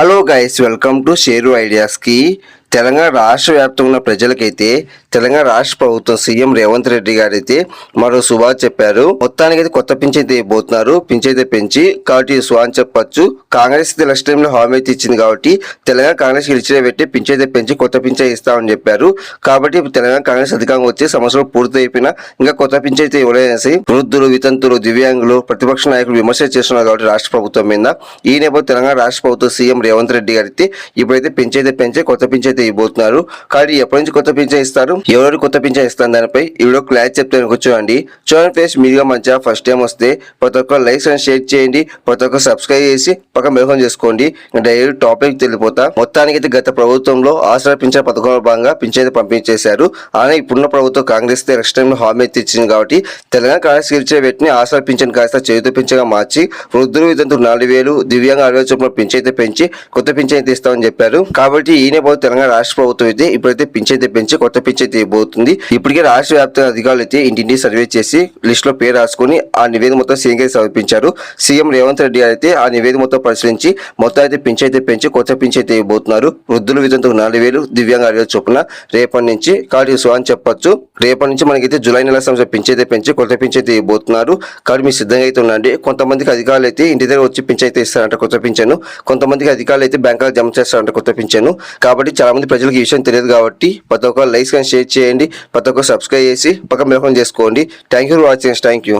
a hello guys welcome to share ఐడియాస్కి తెలంగాణ రాష్ట్ర వ్యాప్తంగా ఉన్న ప్రజలకైతే తెలంగాణ రాష్ట్ర ప్రభుత్వం సీఎం రేవంత్ రెడ్డి గారు అయితే మరో శుభాష్ చెప్పారు. మొత్తానికి అయితే కొత్త పింఛన్ అయితే ఇవ్వబోతున్నారు. అయితే పెంచి కాబట్టి శుభా అని చెప్పొచ్చు. కాంగ్రెస్ అయితే నెక్స్ట్ టైంలో హామీ అయితే ఇచ్చింది కాబట్టి తెలంగాణ కాంగ్రెస్ గెలిచిన పెట్టి పింఛన్ అయితే పెంచి కొత్త పింఛన్ ఇస్తామని చెప్పారు. కాబట్టి తెలంగాణ కాంగ్రెస్ అధికారంగా వచ్చే సంవత్సరం పూర్తి అయిపోయినా ఇంకా కొత్త పింఛన్ అయితే ఇవ్వలేసి వృద్ధులు వితంతులు దివ్యాంగులు ప్రతిపక్ష నాయకులు విమర్శ చేస్తున్నారు కాబట్టి రాష్ట్ర ప్రభుత్వం మీద. ఈ నేపథ్యంలో తెలంగాణ రాష్ట్ర ప్రభుత్వం సీఎం రేవంత్ రెడ్డి గారు ఇప్పుడైతే పెంచైతే పెంచే కొత్త పింఛన్ అయితే ఇవ్వబోతున్నారు. కానీ ఎప్పటి నుంచి కొత్త పింఛన్ ఇస్తారు? ఎవరు కొత్త పింఛన్ ఇస్తారు దానిపై? ఈ క్లాస్ చెప్తాను కూర్చోండి చూడండి ఫ్రెండ్స్ మీరుగా మంచిగా ఫస్ట్ టైం వస్తే ప్రతి ఒక్క లైక్స్ అండ్ షేర్ చేయండి. ప్రతి ఒక్క సబ్స్క్రైబ్ చేసి పక్కన మెలకం చేసుకోండి. డైరెక్ట్ టాపిక్ తెలిపోతా మొత్తానికి అయితే గత ప్రభుత్వంలో ఆసరా పింఛన్ పథకంలో భాగంగా పింఛన్ పంపించేశారు. అలానే ఇప్పుడున్న ప్రభుత్వం కాంగ్రెస్ నెక్స్ట్ టైం హామీ అయితే ఇచ్చింది కాబట్టి తెలంగాణ కాంగ్రెస్ గెలిచే వ్యక్తిని ఆసరా పింఛన్ కాస్త చేతితో పింఛగా మార్చి వృద్ధులు విధంతులు నాలుగు వేలు దివ్యాంగ అరవై చొప్పున పింఛైతే పెంచి కొత్త పింఛన్ అయితే ఇస్తామని చెప్పారు. కాబట్టి ఈ పోతే తెలంగాణ రాష్ట్ర ప్రభుత్వం అయితే ఇప్పుడైతే పింఛన్ అయితే పెంచి కొత్త పింఛన్ అయితే ఇవ్వబోతుంది. ఇప్పటికే రాష్ట్ర వ్యాప్తంగా అధికారులు అయితే ఇంటింటి సర్వే చేసి లిస్ట్లో పేరు రాసుకుని ఆ నివేదిక మొత్తం సీఎం గారికి సమర్పించారు. సీఎం రేవంత్ రెడ్డి గారు అయితే ఆ నివేదిక మొత్తం పరిశీలించి మొత్తం అయితే పింఛన్ అయితే పెంచి కొత్త పింఛన్ అయితే ఇవ్వబోతున్నారు. వృద్ధులు విధంతో నాలుగు వేలు దివ్యాంగ అడిగారు చొప్పున రేపటి నుంచి కాబట్టి సో అని చెప్పొచ్చు. రేపటి నుంచి మనకైతే జూలై నెల సంవత్సరం పింఛన్ అయితే పెంచి కొత్త పింఛన్ అయితే ఇవ్వబోతున్నారు. కాబట్టి మీరు సిద్ధంగా అయితే ఉండండి. కొంతమందికి అధికారులు అయితే ఇంటి దగ్గర వచ్చి పింఛన్ అయితే ఇస్తారంట కొత్త పింఛను కొంతమందికి అధికారులు అయితే బ్యాంకులో జమ చేస్తారంట కొత్త పింఛను కాబట్టి చాలా మంది ప్రజలకు ఈ విషయం తెలియదు కాబట్టి ప్రతి ఒక్కరు లైక్స్ కానీ షేర్ చేయండి. ప్రతి ఒక్కరు సబ్స్క్రైబ్ చేసి పక్క మెలకం చేసుకోండి. Thank you for watching thank you